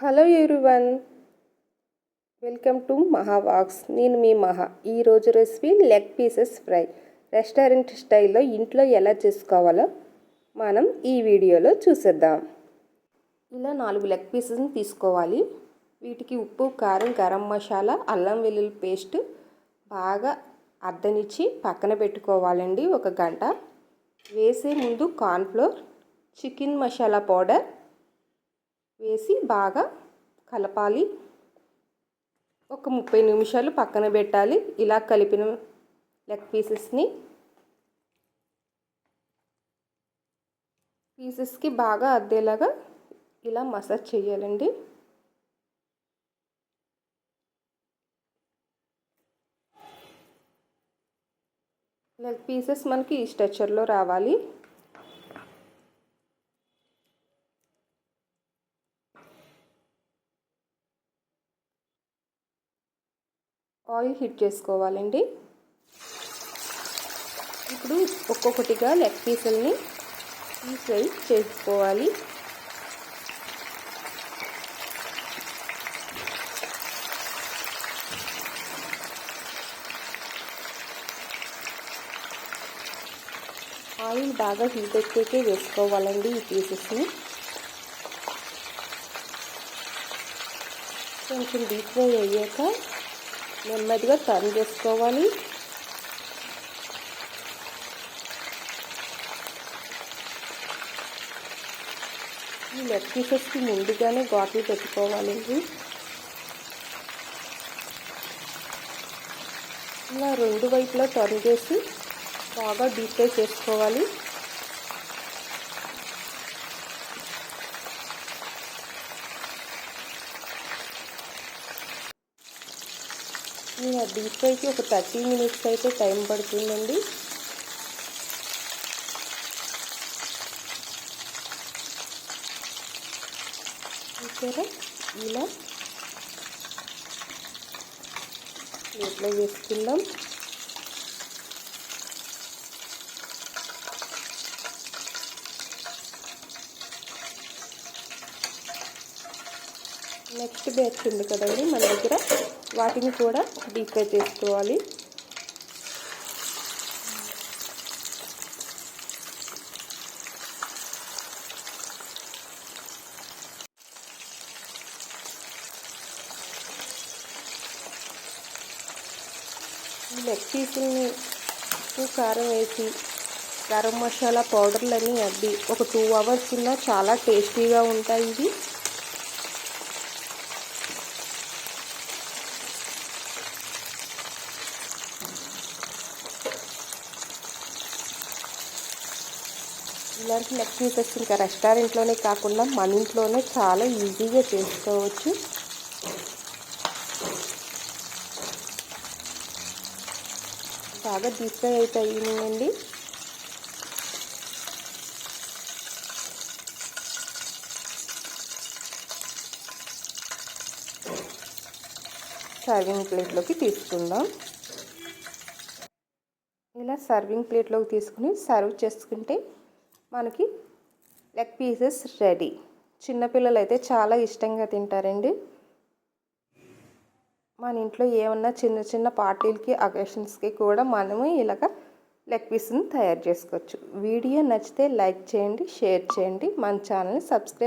Hello everyone. Welcome to Maha wax. నేను మీ మహా. ఈరోజు recipe leg pieces fry. Restaurant స్టైల్లో ఇంట్లో ఎలా చేసుకోవాలో మనం ఈ వీడియోలో చూసేద్దాం. ఇలా నాలుగు లెగ్ పీసెస్ని తీసుకోవాలి. వీటికి ఉప్పు కారం గరం మసాలా అల్లం వెల్లుల్లి పేస్ట్ బాగా అద్దనిచ్చి పక్కన పెట్టుకోవాలండి ఒక గంట. వేసే ముందు కార్న్ఫ్లోర్ చికెన్ మసాలా పౌడర్ వేసి బాగా కలపాలి. ఒక ముప్పై నిమిషాలు పక్కన పెట్టాలి. ఇలా కలిపిన లెగ్ పీసెస్ని. పీసెస్కి బాగా అద్దేలాగా ఇలా మసాజ్ చేయాలండి. లెగ్ పీసెస్ మనకి ఈ స్ట్రక్చర్లో రావాలి. ఆయిల్ హీట్ చేసుకోవాలండి. ఇప్పుడు ఒక్కొక్కటిగా లెగ్ పీసుల్ని ఈ ఫ్రై చేసుకోవాలి. ఆయిల్ బాగా హీట్ ఎక్కేకే వేసుకోవాలండి ఈ పీసెస్ని. కొంచెం డీప్ ఫ్రై అయ్యాక నెమ్మదిగా టర్న్ చేసుకోవాలి. ఈ లెగ్ పీసెస్కి ముందుగానే ఘాట్లు పెట్టుకోవాలండి. ఇలా రెండు వైపులా టర్న్ చేసి బాగా డీప్ ఫ్రై చేసుకోవాలి. నేను డీప్ ఫ్రైకి ఒక థర్టీ మినిట్స్ అయితే టైం పడుతుందండి. చూసారా ఇలా. ప్లేట్లో వేసుకుందాం. నెక్స్ట్ బ్యాచ్ ఉంది కదండి మన దగ్గర. వాటిని కూడా డీప్ ఫ్రై చేసుకోవాలి. లెగ్ పీసుల్ని ఉప్పు కారం వేసి గరం మసాలా పౌడర్లన్నీ అద్ది. ఒక టూ అవర్స్ ఉన్నా చాలా టేస్టీగా ఉంటాయి ఇవి. ఇలాంటి లెగ్ పీసెస్ ఇంకా రెస్టారెంట్లోనే కాకుండా మన ఇంట్లోనే చాలా ఈజీగా చేసుకోవచ్చు. బాగా డీప్ ఫ్రై అయితే అయ్యిందండి సర్వింగ్ ప్లేట్లోకి తీసుకుందాం. ఇలా సర్వింగ్ ప్లేట్లోకి తీసుకుని సర్వ్ చేసుకుంటే మనకి లెగ్ పీసెస్ రెడీ. చిన్నపిల్లలు అయితే చాలా ఇష్టంగా తింటారండి. మన ఇంట్లో ఏమన్నా చిన్న చిన్న పార్టీలకి అకేషన్స్కి కూడా మనము ఇలాగ లెగ్ పీస్ని తయారు చేసుకోవచ్చు. వీడియో నచ్చితే లైక్ చేయండి షేర్ చేయండి. మన ఛానల్ని సబ్స్క్రైబ్